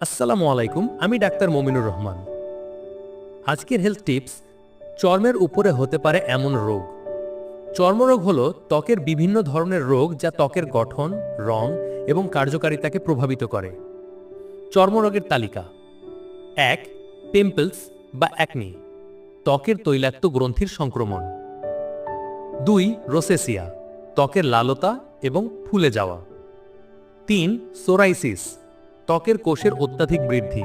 আসসালামু আলাইকুম, আমি ডাক্তার মমিনুর রহমান। আজকের হেলথ টিপস চর্মের উপরে হতে পারে এমন রোগ। চর্মরোগ হলো ত্বকের বিভিন্ন ধরনের রোগ যা ত্বকের গঠন, রং এবং কার্যকারিতাকে প্রভাবিত করে। চর্মরোগের তালিকা। এক পিম্পলস বা অ্যাকনি ত্বকের তৈলাক্ত গ্রন্থির সংক্রমণ। দুই রোসেসিয়া ত্বকের লালতা এবং ফুলে যাওয়া। তিন সোরাইসিস ত্বকের কোষের অত্যাধিক বৃদ্ধি।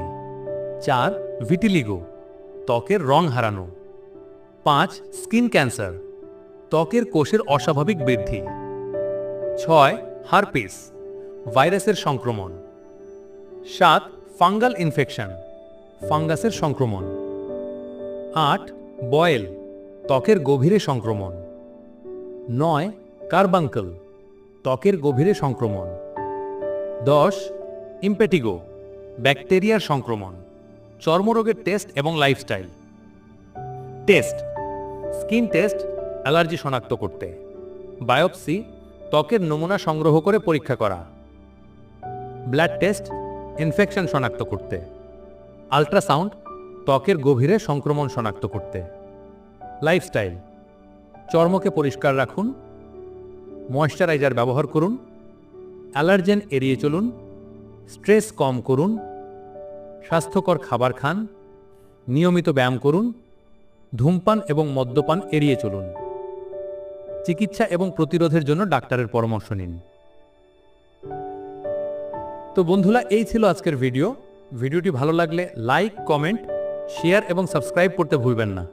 চার ভিটিলিগো ত্বকের রং হারানো। পাঁচ স্কিন ক্যান্সার ত্বকের কোষের অস্বাভাবিক বৃদ্ধি। ছয় হারপিস ভাইরাসের সংক্রমণ। সাত, ফাঙ্গাল ইনফেকশন ফাঙ্গাসের সংক্রমণ। আট, বয়েল, ত্বকের গভীরে সংক্রমণ। নয় কার্বাঙ্কল ত্বকের গভীরে সংক্রমণ। দশ ইম্পেটিগো, ব্যাকটেরিয়ার সংক্রমণ, চর্মরোগের টেস্ট এবং lifestyle. Test, skin test, allergy শনাক্ত করতে। বায়োপসি, ত্বকের নমুনা সংগ্রহ করে পরীক্ষা করা। ব্লাড টেস্ট, ইনফেকশন শনাক্ত করতে। আল্ট্রাসাউন্ড, ত্বকের গভীরে সংক্রমণ শনাক্ত করতে। লাইফস্টাইল, চর্মকে পরিষ্কার রাখুন। ময়শ্চারাইজার ব্যবহার করুন। অ্যালার্জেন এড়িয়ে চলুন। স্ট্রেস কম করুন, স্বাস্থ্যকর খাবার খান, নিয়মিত ব্যায়াম করুন, ধূমপান এবং মদ্যপান এড়িয়ে চলুন। চিকিৎসা এবং প্রতিরোধের জন্য ডাক্তারের পরামর্শ নিন। তো বন্ধুরা, এই ছিল আজকের ভিডিও। ভিডিওটি ভালো লাগলে লাইক, কমেন্ট, শেয়ার এবং সাবস্ক্রাইব করতে ভুলবেন না।